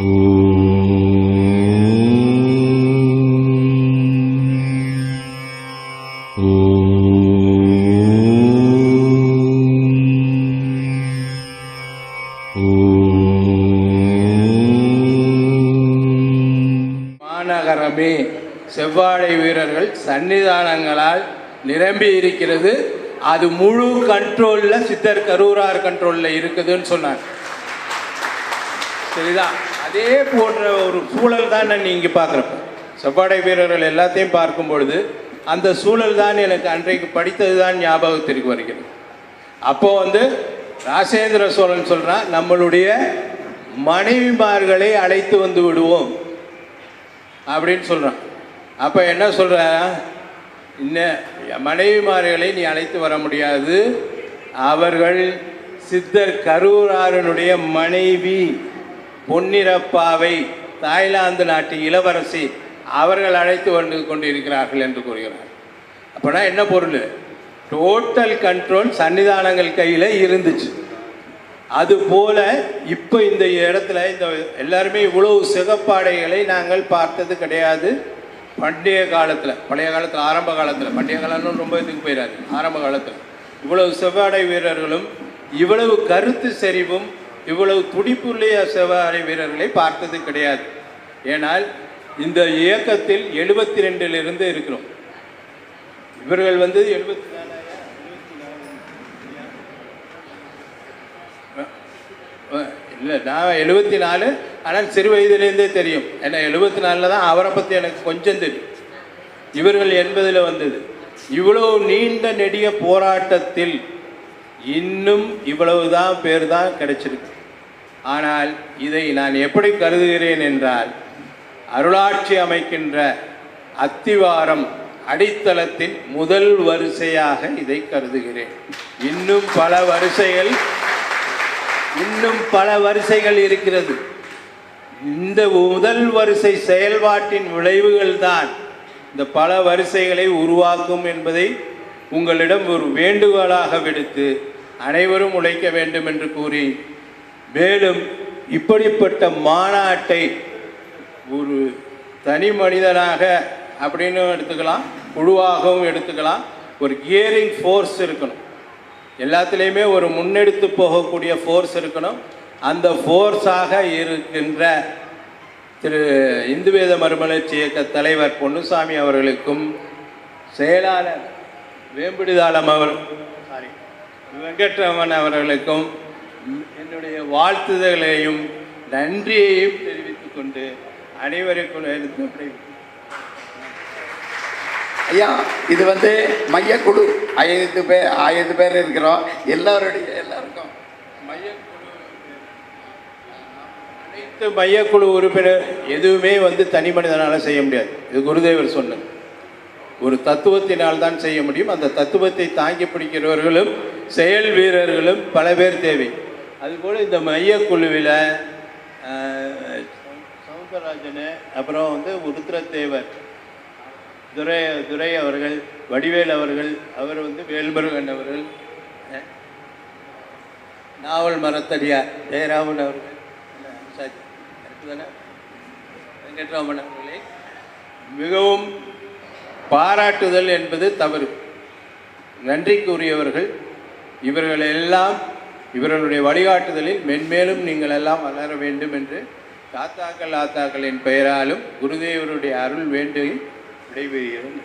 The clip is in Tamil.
மாநகரமே செவ்வாழை வீரர்கள் சன்னிதானங்களால் நிரம்பி இருக்கிறது. அது முழு கண்ட்ரோல்ல சித்தர் கரூரார் கண்ட்ரோல்ல இருக்குதுன்னு சொன்னார். சரிதான் அதே போன்ற ஒரு சூழல் தான் நான் இங்கே பார்க்குறேன். செவ்வாடை வீரர்கள் எல்லாத்தையும் பார்க்கும் பொழுது அந்த சூழல் தான் எனக்கு அன்றைக்கு படித்தது தான் ஞாபகத்திற்கு வருகிறது. அப்போ வந்து ராசேந்திர சோழன் சொல்கிறான் நம்மளுடைய மனைவிமார்களை அழைத்து வந்து விடுவோம். அப்படின்னு சொல்கிறான் அப்போ என்ன சொல்கிற இன்ன மனைவிமார்களை நீ அழைத்து வர முடியாது. அவர்கள் சித்தர் கரூராரனுடைய மனைவி. பொன்னிரப்பாவை தாய்லாந்து நாட்டு இளவரசி அவர்கள் அழைத்து வந்து கொண்டிருக்கிறார்கள் என்று கூறுகிறார். அப்படின்னா என்ன பொருள்? டோட்டல் கண்ட்ரோல் சன்னிதானங்கள் கையில் இருந்துச்சு. அதுபோல் இப்போ இந்த இடத்துல இந்த எல்லாருமே இவ்வளவு சிகப்பாடைகளை நாங்கள் பார்த்தது கிடையாது. பண்டைய காலத்தில் பழைய காலத்தில் ஆரம்ப காலத்தில் பண்டைய காலம்னு ரொம்ப இதுக்கு போயிடாது ஆரம்ப காலத்தில். இவ்வளவு செவ்வாடை வீரர்களும் இவ்வளவு கருத்து செறிவும் இவ்வளவு துடிப்புள்ள செவ்வாடை வீரர்களை பார்த்தது கிடையாது. ஏனால் இந்த இயக்கத்தில் எழுபத்தி ரெண்டிலிருந்து இருக்கிறோம். இவர்கள் வந்து எழுபத்தி இல்லை நான் எழுபத்தி நாலு ஆனால் சிறு வயதிலேருந்தே தெரியும். ஏன்னா எழுபத்தி நாலில் தான் அவரை பற்றி எனக்கு கொஞ்சம் தெரியும். இவர்கள் எண்பதில் வந்தது. இவ்வளோ நீண்ட நெடிய போராட்டத்தில் இன்னும் இவ்வளவுதான் பேர் தான் கிடைச்சிருக்கு. ஆனால் இதை நான் எப்படி கருதுகிறேன் என்றால் அருளாட்சி அமைக்கின்ற அத்திவாரம் அடித்தளத்தின் முதல் வரிசையாக இதை கருதுகிறேன். இன்னும் பல வரிசைகள் இன்னும் பல வரிசைகள் இருக்கிறது. இந்த முதல் வரிசை செயல்பாட்டின் விளைவுகள் தான் இந்த பல வரிசைகளை உருவாக்கும் என்பதை உங்களிடம் ஒரு வேண்டுகோளாக விடுத்து அனைவரும் உழைக்க வேண்டும் என்று கூறி மேலும் இப்படிப்பட்ட மாநாட்டை ஒரு தனி மனிதனாக அப்படின்னு எடுத்துக்கலாம் குழுவாகவும் எடுத்துக்கலாம் ஒரு கியரிங் ஃபோர்ஸ் இருக்கணும். எல்லாத்துலேயுமே ஒரு முன்னெடுத்து போகக்கூடிய ஃபோர்ஸ் இருக்கணும். அந்த ஃபோர்ஸாக இருக்கின்ற திரு இந்துவேத மறுமலர்ச்சி இயக்க தலைவர் பொன்னுசாமி அவர்களுக்கும் செயலாளர் வேம்பிடிதாளம் அவர். சாரி வெங்கட்ரமன் அவர்களுக்கும் என்னுடைய வாழ்த்துதலையும் நன்றியையும் தெரிவித்துக் கொண்டு அனைவருக்கும் எடுத்து. ஐயா இது வந்து மையக்குழு. ஐந்து பேர் ஐந்து பேர் இருக்கிறோம். எல்லாருடைய எல்லாருக்கும். அனைத்து மையக்குழு உறுப்பினர் எதுவுமே வந்து தனி மனிதனால் செய்ய முடியாது. இது குருதேவர் சொன்னது. ஒரு தத்துவத்தினால் தான் செய்ய முடியும். அந்த தத்துவத்தை தாங்கி பிடிக்கிறவர்களும் செயல் வீரர்களும் பல பேர் தேவை. அதுபோல் இந்த மையக்குழுவில் ஆஹ், சவுந்தரராஜன் அப்புறம் வந்து உருத்திரத்தேவர் துரை துரை அவர்கள் வடிவேல் அவர்கள் அவர் வந்து வேல்முருகன் அவர்கள் நாவல் மரத்தடியார் ஜெயராமன் அவர்கள் தானே? வெங்கட்ராமன் அவர்களே. மிகவும் பாராட்டுதல் என்பது தவறு. நன்றிக்குரியவர்கள் இவர்கள் எல்லாம் இவர்களுடைய வழிகாட்டுதலில் மென்மேலும் நீங்கள் எல்லாம் வளர வேண்டும் என்று தாத்தாக்கள் ஆத்தாக்களின் பெயராலும் குருதேவருடைய அருள் வேண்டும் விடைபெறுகிறோம்.